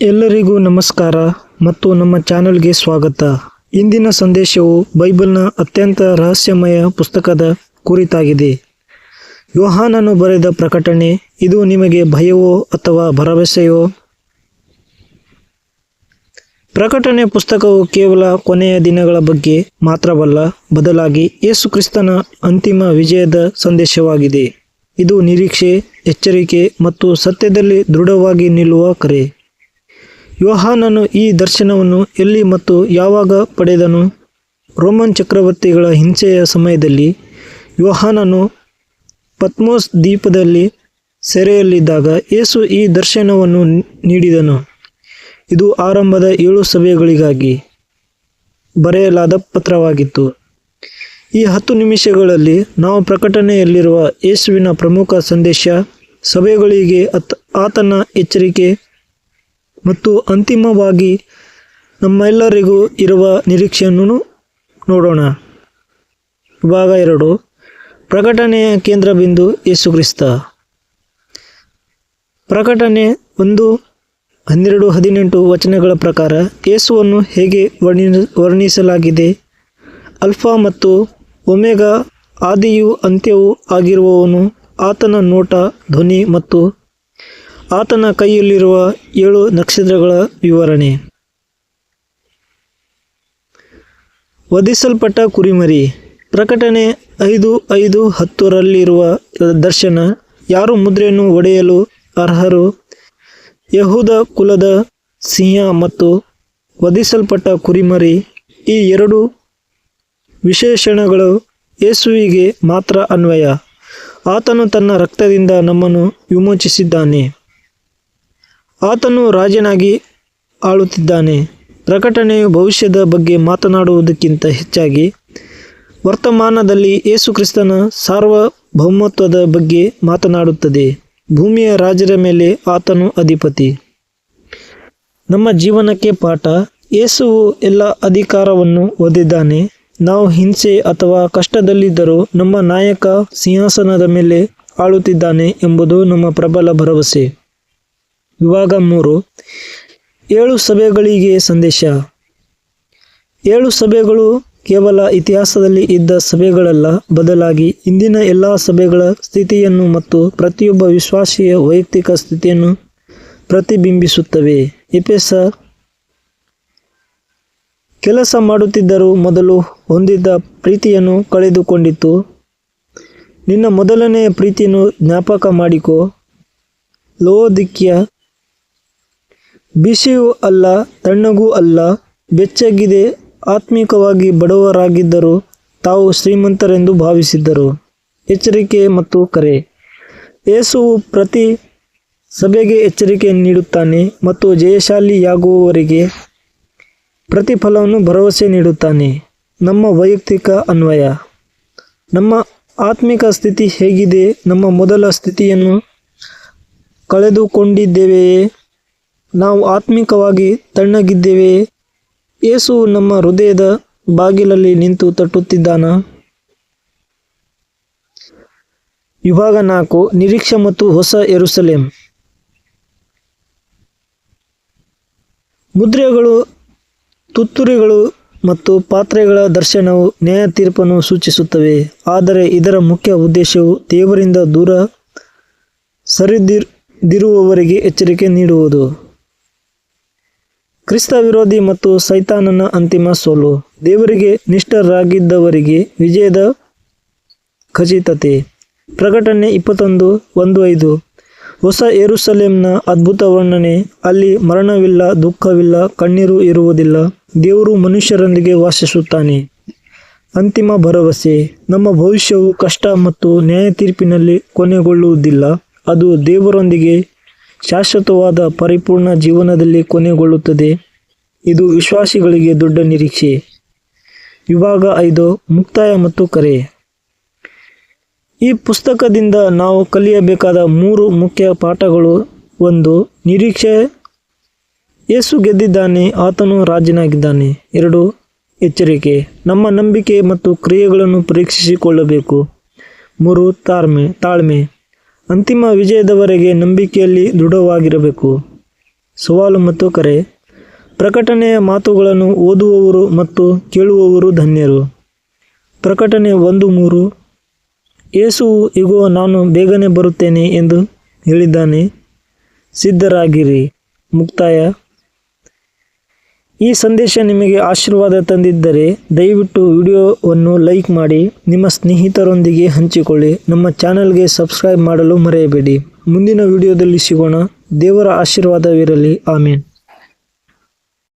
ಎಲ್ಲರಿಗೂ ನಮಸ್ಕಾರ ಮತ್ತು ನಮ್ಮ ಚಾನೆಲ್ಗೆ ಸ್ವಾಗತ. ಇಂದಿನ ಸಂದೇಶವು ಬೈಬಲ್ನ ಅತ್ಯಂತ ರಹಸ್ಯಮಯ ಪುಸ್ತಕದ ಕುರಿತಾಗಿದೆ. ಯೋಹಾನನು ಬರೆದ ಪ್ರಕಟಣೆ, ಇದು ನಿಮಗೆ ಭಯವೋ ಅಥವಾ ಭರವಸೆಯೋ? ಪ್ರಕಟಣೆ ಪುಸ್ತಕವು ಕೇವಲ ಕೊನೆಯ ದಿನಗಳ ಬಗ್ಗೆ ಮಾತ್ರವಲ್ಲ, ಬದಲಾಗಿ ಯೇಸು ಕ್ರಿಸ್ತನ ಅಂತಿಮ ವಿಜಯದ ಸಂದೇಶವಾಗಿದೆ. ಇದು ನಿರೀಕ್ಷೆ, ಎಚ್ಚರಿಕೆ ಮತ್ತು ಸತ್ಯದಲ್ಲಿ ದೃಢವಾಗಿ ನಿಲ್ಲುವ ಕರೆ. ಯೋಹಾನನು ಈ ದರ್ಶನವನ್ನು ಎಲ್ಲಿ ಮತ್ತು ಯಾವಾಗ ಪಡೆದನು? ರೋಮನ್ ಚಕ್ರವರ್ತಿಗಳ ಹಿಂಸೆಯ ಸಮಯದಲ್ಲಿ ಯೋಹಾನನು ಪತ್ಮೋಸ್ ದ್ವೀಪದಲ್ಲಿ ಸೆರೆಯಲ್ಲಿದ್ದಾಗ ಯೇಸು ಈ ದರ್ಶನವನ್ನು ನೀಡಿದನು. ಇದು ಆರಂಭದ ಏಳು ಸಭೆಗಳಿಗಾಗಿ ಬರೆಯಲಾದ ಪತ್ರವಾಗಿತ್ತು. ಈ ಹತ್ತು ನಿಮಿಷಗಳಲ್ಲಿ ನಾವು ಪ್ರಕಟಣೆಯಲ್ಲಿರುವ ಯೇಸುವಿನ ಪ್ರಮುಖ ಸಂದೇಶ ಸಭೆಗಳಿಗೆ ಆತನ ಎಚ್ಚರಿಕೆ ಮತ್ತು ಅಂತಿಮವಾಗಿ ನಮ್ಮೆಲ್ಲರಿಗೂ ಇರುವ ನಿರೀಕ್ಷೆಯನ್ನು ನೋಡೋಣ. ಭಾಗ ಎರಡು. ಪ್ರಕಟಣೆಯ ಕೇಂದ್ರ ಬಿಂದು ಯೇಸುಕ್ರಿಸ್ತ ಪ್ರಕಟಣೆ ಒಂದು, ಹನ್ನೆರಡು, ಹದಿನೆಂಟು ವಚನಗಳ ಪ್ರಕಾರ ಯೇಸುವನ್ನು ಹೇಗೆ ವರ್ಣಿ ವರ್ಣಿಸಲಾಗಿದೆ? ಅಲ್ಫಾ ಮತ್ತು ಒಮೆಗಾ ಆದಿಯೂ ಅಂತ್ಯವೂ ಆಗಿರುವವನು ಆತನ ನೋಟ, ಧ್ವನಿ ಮತ್ತು ಆತನ ಕೈಯಲ್ಲಿರುವ ಏಳು ನಕ್ಷತ್ರಗಳ ವಿವರಣೆ. ವಧಿಸಲ್ಪಟ್ಟ ಕುರಿಮರಿ. ಪ್ರಕಟಣೆ ಐದು ಐದು ಹತ್ತರಲ್ಲಿರುವ ದರ್ಶನ. ಯಾರು ಮುದ್ರೆಯನ್ನು ಒಡೆಯಲು ಅರ್ಹರು? ಯಹೂದ ಕುಲದ ಸಿಂಹ ಮತ್ತು ವಧಿಸಲ್ಪಟ್ಟ ಕುರಿಮರಿ. ಈ ಎರಡು ವಿಶೇಷಣಗಳು ಯೇಸುವಿಗೆ ಮಾತ್ರ ಅನ್ವಯ. ಆತನು ತನ್ನ ರಕ್ತದಿಂದ ನಮ್ಮನ್ನು ವಿಮೋಚಿಸಿದ್ದಾನೆ. ಆತನು ರಾಜನಾಗಿ ಆಳುತ್ತಿದ್ದಾನೆ. ಪ್ರಕಟಣೆಯು ಭವಿಷ್ಯದ ಬಗ್ಗೆ ಮಾತನಾಡುವುದಕ್ಕಿಂತ ಹೆಚ್ಚಾಗಿ ವರ್ತಮಾನದಲ್ಲಿ ಯೇಸುಕ್ರಿಸ್ತನ ಸಾರ್ವಭೌಮತ್ವದ ಬಗ್ಗೆ ಮಾತನಾಡುತ್ತದೆ. ಭೂಮಿಯ ರಾಜರ ಮೇಲೆ ಆತನು ಅಧಿಪತಿ. ನಮ್ಮ ಜೀವನಕ್ಕೆ ಪಾಠ. ಯೇಸುವು ಎಲ್ಲ ಅಧಿಕಾರವನ್ನು ಹೊಂದಿದ್ದಾನೆ. ನಾವು ಹಿಂಸೆ ಅಥವಾ ಕಷ್ಟದಲ್ಲಿದ್ದರೂ ನಮ್ಮ ನಾಯಕ ಸಿಂಹಾಸನದ ಮೇಲೆ ಆಳುತ್ತಿದ್ದಾನೆ ಎಂಬುದು ನಮ್ಮ ಪ್ರಬಲ ಭರವಸೆ. ವಿಭಾಗ ಮೂರು. ಏಳು ಸಭೆಗಳಿಗೆ ಸಂದೇಶ. ಏಳು ಸಭೆಗಳು ಕೇವಲ ಇತಿಹಾಸದಲ್ಲಿ ಇದ್ದ ಸಭೆಗಳಲ್ಲ, ಬದಲಾಗಿ ಇಂದಿನ ಎಲ್ಲ ಸಭೆಗಳ ಸ್ಥಿತಿಯನ್ನು ಮತ್ತು ಪ್ರತಿಯೊಬ್ಬ ವಿಶ್ವಾಸಿಯ ವೈಯಕ್ತಿಕ ಸ್ಥಿತಿಯನ್ನು ಪ್ರತಿಬಿಂಬಿಸುತ್ತವೆ. ಎಪೆಸ ಕೆಲಸ ಮಾಡುತ್ತಿದ್ದರೂ ಮೊದಲು ಹೊಂದಿದ್ದ ಪ್ರೀತಿಯನ್ನು ಕಳೆದುಕೊಂಡಿತು. ನಿನ್ನ ಮೊದಲನೆಯ ಪ್ರೀತಿಯನ್ನು ಜ್ಞಾಪಕ ಮಾಡಿಕೊ. ಲೋದಿಕ್ಯ ಬಿಸಿಯೂ ಅಲ್ಲ, ತಣ್ಣಗೂ ಅಲ್ಲ, ಬೆಚ್ಚಗಿದೆ, ಆತ್ಮಿಕವಾಗಿ ಬಡವರಾಗಿದ್ದರು ತಾವು ಶ್ರೀಮಂತರೆಂದು ಭಾವಿಸಿದ್ದರು. ಎಚ್ಚರಿಕೆ ಮತ್ತು ಕರೆ. ಯೇಸುವು ಪ್ರತಿ ಸಭೆಗೆ ಎಚ್ಚರಿಕೆ ನೀಡುತ್ತಾನೆ ಮತ್ತು ಜಯಶಾಲಿಯಾಗುವವರಿಗೆ ಪ್ರತಿಫಲವನ್ನು ಭರವಸೆ ನೀಡುತ್ತಾನೆ. ನಮ್ಮ ವೈಯಕ್ತಿಕ ಅನ್ವಯ. ನಮ್ಮ ಆತ್ಮಿಕ ಸ್ಥಿತಿ ಹೇಗಿದೆ? ನಮ್ಮ ಮೊದಲ ಸ್ಥಿತಿಯನ್ನು ಕಳೆದುಕೊಂಡಿದ್ದೇವೆಯೇ? ನಾವು ಆತ್ಮಿಕವಾಗಿ ತಣ್ಣಗಿದ್ದೇವೆಯೇ ಯೇಸು ನಮ್ಮ ಹೃದಯದ ಬಾಗಿಲಲ್ಲಿ ನಿಂತು ತಟ್ಟುತ್ತಿದ್ದಾನ. ವಿಭಾಗ ನಾಲ್ಕು, ನಿರೀಕ್ಷೆ ಮತ್ತು ಹೊಸ ಎರುಸಲೇಂ ಮುದ್ರೆಗಳು, ತುತ್ತುರಿಗಳು ಮತ್ತು ಪಾತ್ರೆಗಳ ದರ್ಶನವು ನ್ಯಾಯ ತೀರ್ಪನ್ನು ಸೂಚಿಸುತ್ತವೆ. ಆದರೆ ಇದರ ಮುಖ್ಯ ಉದ್ದೇಶವು ದೇವರಿಂದ ದೂರ ಸರಿದಿರುವವರಿಗೆ ಎಚ್ಚರಿಕೆ ನೀಡುವುದು. ಕ್ರಿಸ್ತ ವಿರೋಧಿ ಮತ್ತು ಸೈತಾನನ ಅಂತಿಮ ಸೋಲು. ದೇವರಿಗೆ ನಿಷ್ಠರಾಗಿದ್ದವರಿಗೆ ವಿಜಯದ ಖಚಿತತೆ. ಪ್ರಕಟಣೆ ಇಪ್ಪತ್ತೊಂದು, ಒಂದು, ಐದು. ಹೊಸ ಏರುಸಲೇಂನ ಅದ್ಭುತ ವರ್ಣನೆ. ಅಲ್ಲಿ ಮರಣವಿಲ್ಲ, ದುಃಖವಿಲ್ಲ, ಕಣ್ಣೀರು ಇರುವುದಿಲ್ಲ. ದೇವರು ಮನುಷ್ಯರೊಂದಿಗೆ ವಾಸಿಸುತ್ತಾನೆ. ಅಂತಿಮ ಭರವಸೆ. ನಮ್ಮ ಭವಿಷ್ಯವು ಕಷ್ಟ ಮತ್ತು ನ್ಯಾಯ ತೀರ್ಪಿನಲ್ಲಿ ಕೊನೆಗೊಳ್ಳುವುದಿಲ್ಲ. ಅದು ದೇವರೊಂದಿಗೆ ಶಾಶ್ವತವಾದ ಪರಿಪೂರ್ಣ ಜೀವನದಲ್ಲಿ ಕೊನೆಗೊಳ್ಳುತ್ತದೆ. ಇದು ವಿಶ್ವಾಸಿಗಳಿಗೆ ದೊಡ್ಡ ನಿರೀಕ್ಷೆ. ವಿಭಾಗ ಐದು, ಮುಕ್ತಾಯ ಮತ್ತು ಕರೆ. ಈ ಪುಸ್ತಕದಿಂದ ನಾವು ಕಲಿಯಬೇಕಾದ ಮೂರು ಮುಖ್ಯ ಪಾಠಗಳು. ಒಂದು, ನಿರೀಕ್ಷೆ. ಯೇಸು ಗೆದ್ದಿದ್ದಾನೆ, ಆತನು ರಾಜನಾಗಿದ್ದಾನೆ. ಎರಡು, ಎಚ್ಚರಿಕೆ. ನಮ್ಮ ನಂಬಿಕೆ ಮತ್ತು ಕ್ರಿಯೆಗಳನ್ನು ಪರೀಕ್ಷಿಸಿಕೊಳ್ಳಬೇಕು. ಮೂರು, ತಾಳ್ಮೆ ತಾಳ್ಮೆ. ಅಂತಿಮ ವಿಜಯದವರೆಗೆ ನಂಬಿಕೆಯಲ್ಲಿ ದೃಢವಾಗಿರಬೇಕು. ಸವಾಲು ಮತ್ತು ಕರೆ. ಪ್ರಕಟಣೆಯ ಮಾತುಗಳನ್ನು ಓದುವವರು ಮತ್ತು ಕೇಳುವವರು ಧನ್ಯರು. ಪ್ರಕಟಣೆ ಒಂದು ಮೂರು. ಯೇಸುವು ಇಗೋ, ನಾನು ಬೇಗನೆ ಬರುತ್ತೇನೆ ಎಂದು ಹೇಳಿದ್ದಾನೆ. ಸಿದ್ಧರಾಗಿರಿ. ಮುಕ್ತಾಯ. ಈ ಸಂದೇಶ ನಿಮಗೆ ಆಶೀರ್ವಾದ ತಂದಿದ್ದರೆ ದಯವಿಟ್ಟು ವಿಡಿಯೋವನ್ನು ಲೈಕ್ ಮಾಡಿ, ನಿಮ್ಮ ಸ್ನೇಹಿತರೊಂದಿಗೆ ಹಂಚಿಕೊಳ್ಳಿ, ನಮ್ಮ ಚಾನಲ್ಗೆ ಸಬ್ಸ್ಕ್ರೈಬ್ ಮಾಡಲು ಮರೆಯಬೇಡಿ. ಮುಂದಿನ ವಿಡಿಯೋದಲ್ಲಿ ಸಿಗೋಣ. ದೇವರ ಆಶೀರ್ವಾದವಿರಲಿ. ಆಮೇನ್.